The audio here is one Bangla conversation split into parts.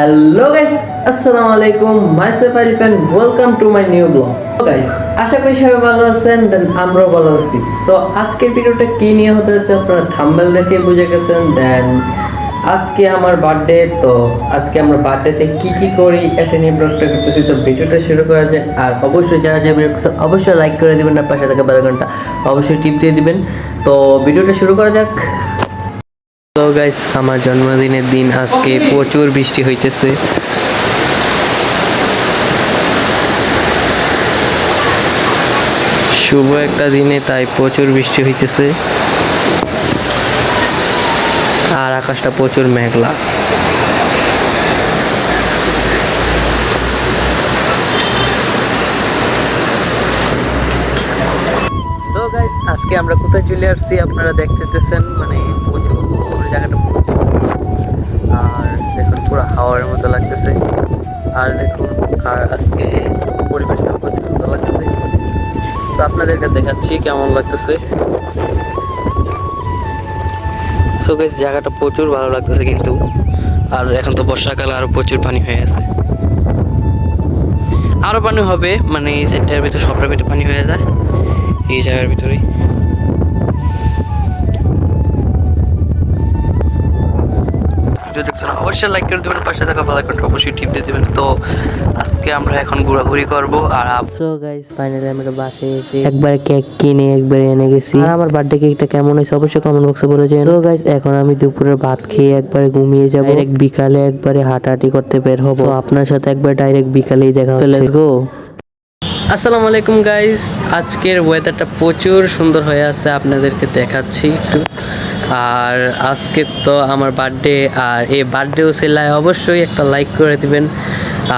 হ্যালো গাইস আসসালামু আলাইকুম myself Arif and welcome to my new blog guys আশা করি সবাই ভালো আছেন দেন আমরাও ভালো আছি। সো আজকের ভিডিওটা কি নিয়ে হতে যাচ্ছে? আপনারা থাম্বেল দেখে বুঝে গেছেন দেন আজকে আমার বার্থডে তো আজকে আমরা বার্থডেতে কি কি করি, এটা নিয়ে ব্লগটা করতেছি। তো ভিডিওটা শুরু করা যায় আর অবশ্যই যারা যারা ভিডিও অবশ্যই লাইক করে দিবেন, আর পাশে থাকা বেল ঘণ্টা অবশ্যই টিপ দিয়ে দিবেন। তো ভিডিওটা শুরু করা যাক। তো গাইস আমার জন্মদিনের দিন আজকে প্রচুর বৃষ্টি হইতেছে। শুভ একটা দিনে তাই প্রচুর বৃষ্টি হইতেছে। আর আকাশটা প্রচুর মেঘলা। তো গাইস আজকে আমরা কোথায় চলে আসছি আপনারা দেখতেছেন মানে পুরো হাওয়ার মতো লাগতেছে। আর দেখুন, আর আজকে পরিবেশটা কত সুন্দর লাগতেছে। তো আপনাদেরকে দেখাচ্ছি কেমন লাগতেছে। সো গাইস জায়গাটা প্রচুর ভালো লাগতেছে কিন্তু। আর এখন তো বর্ষাকালে, আরও প্রচুর পানি হয়ে আছে। আরও পানি হবে মানে এই সাইডটার ভিতরে সবটার ভিতরে পানি হয়ে যায়। এই জায়গার ভিতরেই। ভিডিও দেখছেন অবশ্যই লাইক করে দেবেন পাশে থাকা বেল আইকনটা অবশ্যই টিপ দিয়ে দেবেন। তো আজকে আমরা এখন ঘোরাঘুরি করব আর সো গাইস ফাইনালি আমরা বাসে এসে একবার কেক কিনে একবার এনে গেছি। আর আমার বার্থডে কেকটা কেমন হয়েছে অবশ্যই কমেন্ট বক্সে বলে যাবেন তো গাইস এখন আমি দুপুরের ভাত খেয়ে একবারে ঘুমিয়ে যাব। ডাইরেক্ট বিকালে একবারে হাঁটাহাঁটি করতে বের হব। তো আপনার সাথে একবার ডাইরেক্ট বিকালেই দেখা হচ্ছে। লেটস গো আসসালামু আলাইকুম গাইস আজকের ওয়েদারটা প্রচুর সুন্দর হয়ে আছে আপনাদেরকে দেখাচ্ছি একটু। আর আজকে তো আমার বার্থডে আর এই বার্থডে উসিলায় অবশ্যই একটা লাইক করে দিবেন।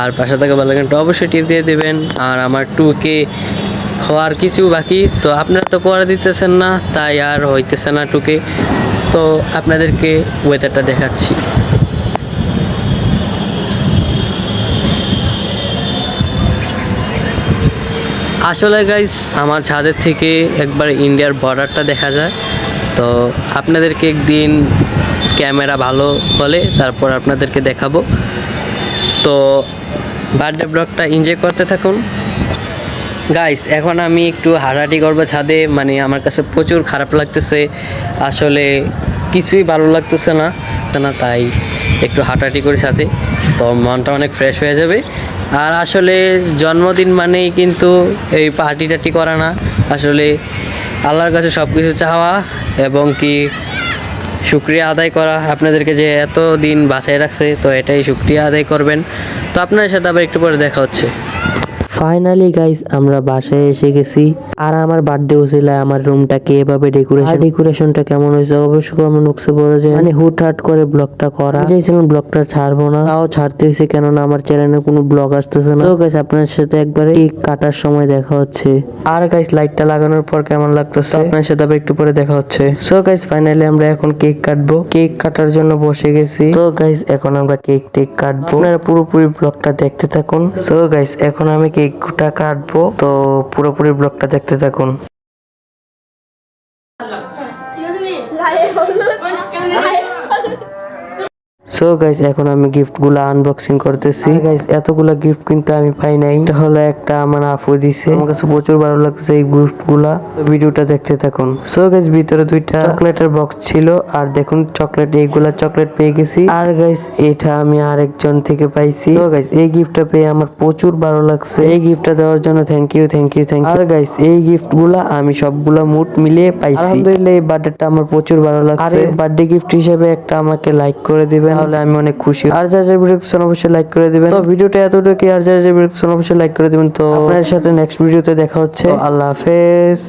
আর পাশে থাকা বেলাকানটা অবশ্যই টিপ দিয়ে দিবেন। আর আমার টু কে হওয়ার কিছু বাকি, তো আপনারা তো করে দিতেছেন না, তাই আর হইতেছে না টুকে তো আপনাদেরকে ওয়েদারটা দেখাচ্ছি। আসলে গাইস আমার ছাদের থেকে একবার ইন্ডিয়ার বর্ডারটা দেখা যায়। তো আপনাদেরকে একদিন ক্যামেরা ভালো হলে তারপর আপনাদেরকে দেখাবো। তো বার্থডে ব্লগটা এনজয় করতে থাকুন। গাইস এখন আমি একটু হাঁটাহাঁটি করব ছাদে মানে আমার কাছে প্রচুর খারাপ লাগতেছে। আসলে কিছুই ভালো লাগতেছে না না, তাই একটু হাঁটাহাঁটি করি সাথে তো মনটা অনেক ফ্রেশ হয়ে যাবে। আর আসলে জন্মদিন মানেই কিন্তু এই পার্টি টাটি করা না। আসলে আল্লাহর কাছে সব কিছু চাওয়া এবং কি শুক্রিয়া আদায় করা আপনাদেরকে যে এত দিন বাঁচায় রাখছে, তো এটাই শুক্রিয়া আদায় করবেন। তো আপনার সাথে আবার একটু পরে দেখা হচ্ছে। ফাইনালি গাইস আমরা বাসায় এসে গেছি। আর আমার বার্থডে হয়েছিল আমার রুমটাকে এভাবে ডেকোরেশন ডেকোরেশনটা কেমন হয়েছে অবশ্যই কমেন্ট বক্সে বলে যায় মানে হুটহাট করে ব্লগটা করা। চাইছিলাম ব্লগটা ছাড়বো না। তাও ছাড়তে হয়েছে কেননা আমার চ্যানেলে কোনো ব্লগ আসতেছে না। তো গাইস আপনার সাথে একবারে কেক কাটার সময় দেখা হচ্ছে। আর গাইস লাইটটা লাগানোর পর কেমন লাগতেছে? আপনার সাথে আবার একটু পরে দেখা হচ্ছে। সো গাইস ফাইনালি আমরা এখন কেক কাটবো। কেক কাটার জন্য বসে গেছি। তো গাইস এখন আমরা কেক টেক কাটবো। আপনারা পুরোপুরি ব্লগটা দেখতে থাকুন। সো গাইস এখন আমি কেকটা কাটবো। তো পুরোপুরি ব্লগটা দেখতে থাকুন। ঠিক আছে সো গাইস এখন আমি গিফটগুলো আনবক্সিং করতেছি গাইস এতগুলা গিফট কিন্তু আমি পাই নাই। এটা হলো একটা আমার আপু দিছে। আমার কাছে প্রচুর ভালো লাগছে এই গিফটগুলা ভিডিওটা দেখতে থাকুন। সো গাইস ভিতরে দুইটা চকলেটের বক্স ছিল। আর দেখুন চকলেট এইগুলা চকলেট পেয়ে গেছি। আর গাইস এটা আমি আরেকজন থেকে পাইছি। সো গাইস এই গিফটটা পেয়ে আমার প্রচুর ভালো লাগছে। এই গিফটটা দেওয়ার জন্য thank you thank you thank you R guys এই গিফটগুলা আমি সবগুলা মুট মিলিয়ে পাইছি। আলহামদুলিল্লাহ এই বার্থডেটা আমার প্রচুর ভালো লাগছে। আর বার্থডে গিফট হিসেবে একটা আমাকে লাইক করে দিবেন। তাহলে আমি অনেক খুশি। আর যার যার ভিডিও দেখছেন অবশ্যই লাইক করে দিবেন। তো ভিডিওটা এতটুকু আর যার যার ভিডিও দেখছেন অবশ্যই লাইক করে দিবেন। তো আপনাদের সাথে নেক্সট ভিডিওতে দেখা হচ্ছে। আল্লাহ হাফেজ।